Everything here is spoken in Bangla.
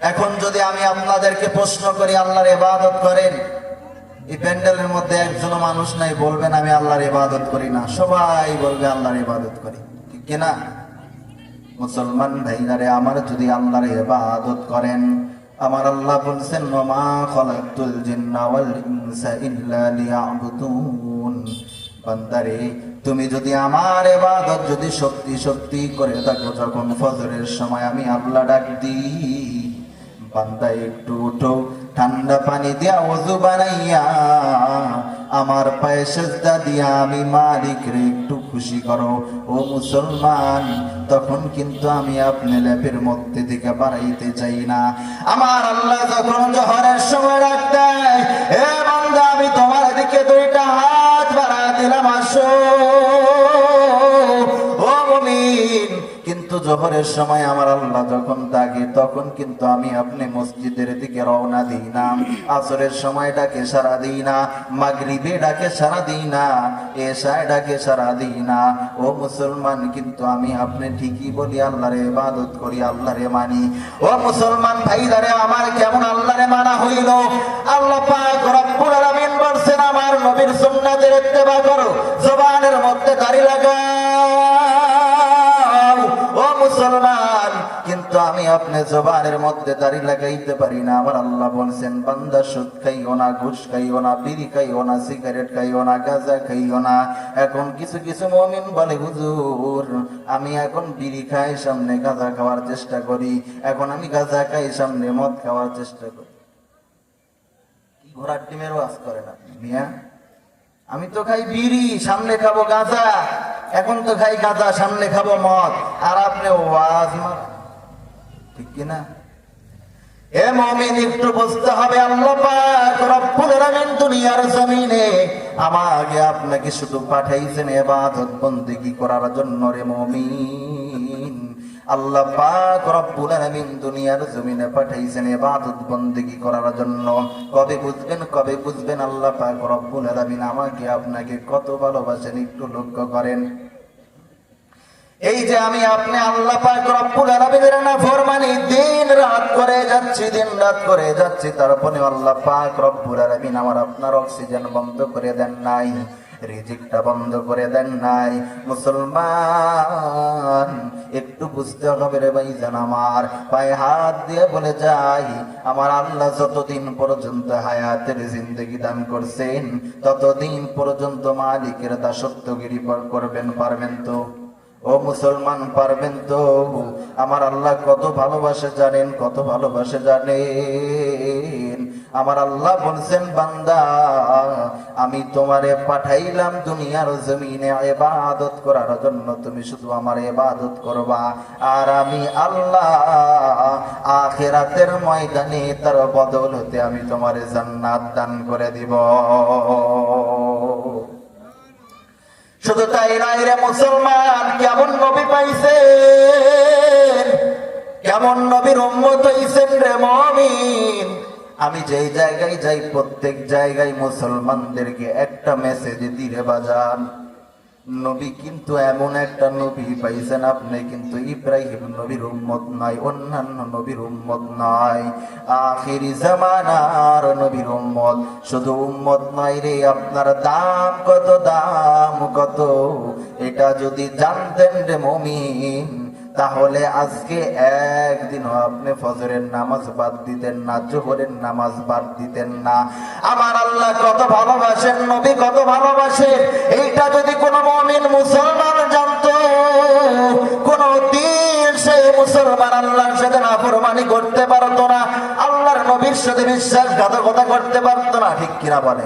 এখন যদি আমি আপনাদেরকে প্রশ্ন করি, আল্লাহর ইবাদত করেন, এই প্যান্ডেলের মধ্যে একজন মানুষ নাই, বলবেন আমি আল্লাহর ইবাদত করি না। সবাই বলবে আল্লাহর ইবাদত করি। ঠিক কিনা মুসলমান ভাইরারে আমার যদি আল্লাহর ইবাদত করেন, আমার আল্লাহ বলছেন, ওমা খলাকতুল জিন্না ওয়াল ইনসা ইল্লা লিয়াবুদুন। বান্দারে, তুমি যদি আমার ইবাদত যদি সত্যি সত্যি করে থাকো যখন ফজরের সময় আমি আল্লাহ ডাক দিই। বান্দা একটু উঠো, ঠান্ডা পানি দিয়া ওজু বানাইয়া, আমার পায়ে সেজদা দিয়া আমি মালিক রে, একটু খুশি করো। ও মুসলমান, তখন কিন্তু আমি আপনি ল্যাপের মধ্যে থেকে বাড়াইতে চাই না। আমার আল্লাহ যখন জহরের সময় ডাক কিন্তু জোহরের সময় আমার আল্লাহ যখন ডাকে, তখন কিন্তু আমি আপনি মসজিদের দিকে রওনা দিই না। আসরের সময় ডাকে সারা দিই না। মাগরিবে ডাকে সারা দিই না। এশায় ডাকে সারা দিই না। ও মুসলমান, কিন্তু আমি আপনি ঠিকই বলি, আল্লাহরে ইবাদত করি, আল্লাহরে মানি। ও মুসলমান ভাইদারে, আমার কেমন আল্লাহরে মানা হইল? আল্লাহ পাক রব্বুল আলামিন আপনি জবানের মধ্যে দাড়ি লাগাইতে পারি না। আমার আল্লাহ বলছেন, বান্দা সুদ খাইও না, ঘুষ খাইও না, বিড়ি খাইও না, সিগারেট খাইও না, গাঁজা খাইও না। এখন কিছু কিছু মমিন বলে, হুজুর, আমি এখন বিড়ি খাই, সামনে গাঁজা খাওয়ার চেষ্টা করি। এখন আমি গাঁজা খাই, সামনে মদ খাওয়ার চেষ্টা করি। কি ঘোড়ার ডিমের ওয়াজ করে না মিয়া, আমি তো খাই বিড়ি, সামনে খাব গাঁজা। এখন তো খাই গাঁজা, সামনে খাব মদ। আর আপনি ওয়াজ মার ঠিক কিনা? এ মমিন, একটু বুঝতে হবে দুনিয়ার জমিনে আমাকে আপনাকে শুধু পাঠাইছেন করার জন্য রে মমিন। আল্লাহ দুনিয়ার জমিনে পাঠাইছেন করার জন্য। কবে বুঝবেন কবে বুঝবেন? আল্লাহ পাক রব্বুল আলামিন আমাকে আপনাকে কত ভালোবাসেন, একটু লক্ষ্য করেন। এই যে আমি আপনি আল্লাহ পাক রব্বুল আলামিনের নাফরমানি দিন রাত করে যাচ্ছি, দিন রাত করে যাচ্ছি তারপরে আল্লাহ পাক রব্বুল আলামিন আমার আপনার অক্সিজেন বন্ধ করে দেন নাই, রিজিকটা বন্ধ করে দেন নাই। মুসলমান, একটু বুঝতে হবে রে ভাই যেন আমার, পায়ে হাত দিয়ে বলে যাই, আমার আল্লাহ যতদিন পর্যন্ত হায়াতের জিন্দগি দান করছেন, ততদিন পর্যন্ত মালিকের দাসত্বগিরি করবেন, পারবেন তো? ও মুসলমান পারবেন তো? আমার আল্লাহ কত ভালোবাসে জানেন, কত ভালোবাসে জানেন। আমার আল্লাহ বলছেন, বান্দা, আমি তোমারে পাঠাইলাম দুনিয়ার জমিনে এবাদত করার জন্য। তুমি শুধু আমার এবাদত করবা। আর আমি আল্লাহ, আখেরাতের ময়দানে তার বদল হতে আমি তোমারে জান্নাত দান করে দিব। শুধু তাই নয় রে মুসলমান, কেমন নবী পাইছে কেমন নবীর উম্মত হইছেন রে মমিন? আমি যেই জায়গায় যাই, প্রত্যেক জায়গায় মুসলমানদেরকে একটা মেসেজ দিলে বাজান। নবী কিন্তু এমন একটা নবী পাইছেন আপনি কিন্তু ইব্রাহিম নবীর উম্মত নাই, অন্যান্য নবীর উম্মত নাই। আখিরি জামানার নবীর উম্মত, শুধু উম্মত নাই রে, আপনার দাম কত দাম কত? এটা যদি জানতেন রে মমিন। তাহলে আজকে একদিন আপনি ফজরের নামাজ বাদ দিতেন না, জোহরের নামাজ বাদ দিতেন না। আমার আল্লাহ কত ভালোবাসেন, নবী কত ভালোবাসেন। এইটা যদি কোনো মমিন মুসলমান জানতো, কোন দিন সেই মুসলমান আল্লাহর সাথে নাফরমানি করতে পারতো না, আল্লাহর নবীর সাথে বিশ্বাসঘাতকতা করতে পারতো না, ঠিক কিনা বলে